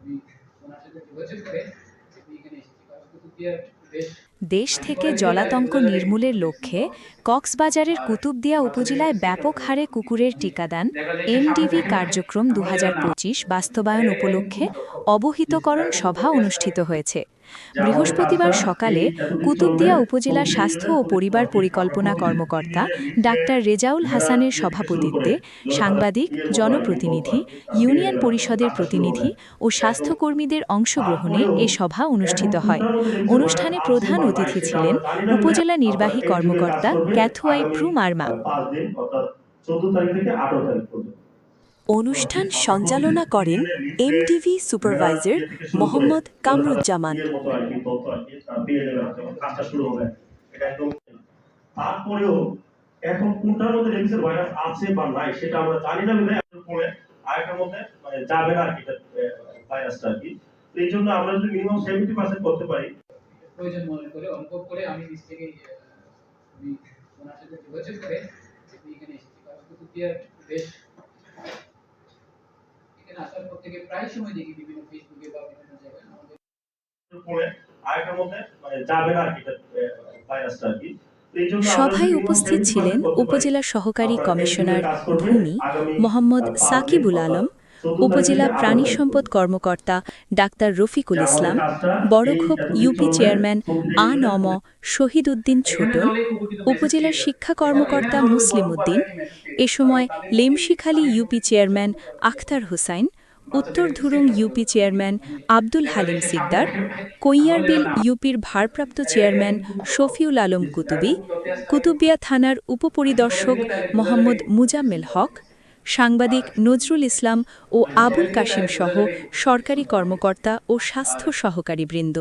আমি ওনার সাথে যোগাযোগ করে আমি এখানে দেশ থেকে জলাতঙ্ক নির্মূলের লক্ষ্যে কক্সবাজারের কুতুবদিয়া উপজেলায় ব্যাপক হারে কুকুরের টিকাদান, এমডিভি কার্যক্রম দু হাজার পঁচিশ বাস্তবায়ন উপলক্ষে অবহিতকরণ সভা অনুষ্ঠিত হয়েছে। বৃহস্পতিবার সকালে কুতুবদিয়া উপজেলা স্বাস্থ্য ও পরিবার পরিকল্পনা কর্মকর্তা ডাক্তার রেজাউল হাসানের সভাপতিত্বে সাংবাদিক, জনপ্রতিনিধি, ইউনিয়ন পরিষদের প্রতিনিধি ও স্বাস্থ্যকর্মীদের অংশগ্রহণে এ সভা অনুষ্ঠিত হয়। অনুষ্ঠানে প্রধান অতিথি ছিলেন উপজেলা নির্বাহী কর্মকর্তা ক্যাথুয়াই প্রু মার্মা অনুষ্ঠান সঞ্চালনা করেন এমডিভি সুপারভাইজার মোহাম্মদ কামরুজ্জামান। তারপরেও এখন কোনটার মধ্যে রেমিসের ভাইরাস আছে বা নাই সেটা আমরা জানি না আরেকটার মধ্যে মানে যাবে না আর কি ভাইরাসটা আর কি। এই জন্য আমরা যদি মিনিমাম সেভেন্টি পার্সেন্ট করতে পারি প্রয়োজন মনে করে অনুভব করে আমি নিজ থেকে আমি ওনার সাথে যোগাযোগ করে আমি এখানে এসেছি। কারণ কুতুবদিয়ার বেশ এখানে আসার পর থেকে প্রায় সময় দেখি বিভিন্ন ফেসবুকে বা বিভিন্ন জায়গায় আমাদের আরেকটার মধ্যে মানে যাবে না আর কি ভাইরাসটা আর কি। তো এই জন্য আমরা সভায় উপস্থিত ছিলেন 70% করতে পারি, উপজেলা সহকারী কমিশনার ভূমি মোহাম্মদ সাকিবুল আলম। উপজেলা প্রাণী সম্পদ কর্মকর্তা ডাক্তার রফিকুল ইসলাম বড়খোপ ইউপি চেয়ারম্যান আ নম শহীদ উদ্দিন ছোটন উপজেলার শিক্ষা কর্মকর্তা মুসলিম উদ্দিন এ সময় লেমশিখালী ইউপি চেয়ারম্যান আখতার হোসাইন উত্তর ধুরুং ইউপি চেয়ারম্যান আব্দুল হালিম সিকদার কৈয়ারবিল ইউপির ভারপ্রাপ্ত চেয়ারম্যান শফিউল আলম কুতুবি কুতুবিয়া থানার উপপরিদর্শক মোহাম্মদ মুজাম্মেল হক সাংবাদিক নজরুল ইসলাম ও আবুল কাশিম সহ সরকারি কর্মকর্তা ও স্বাস্থ্য সহকারী বৃন্দ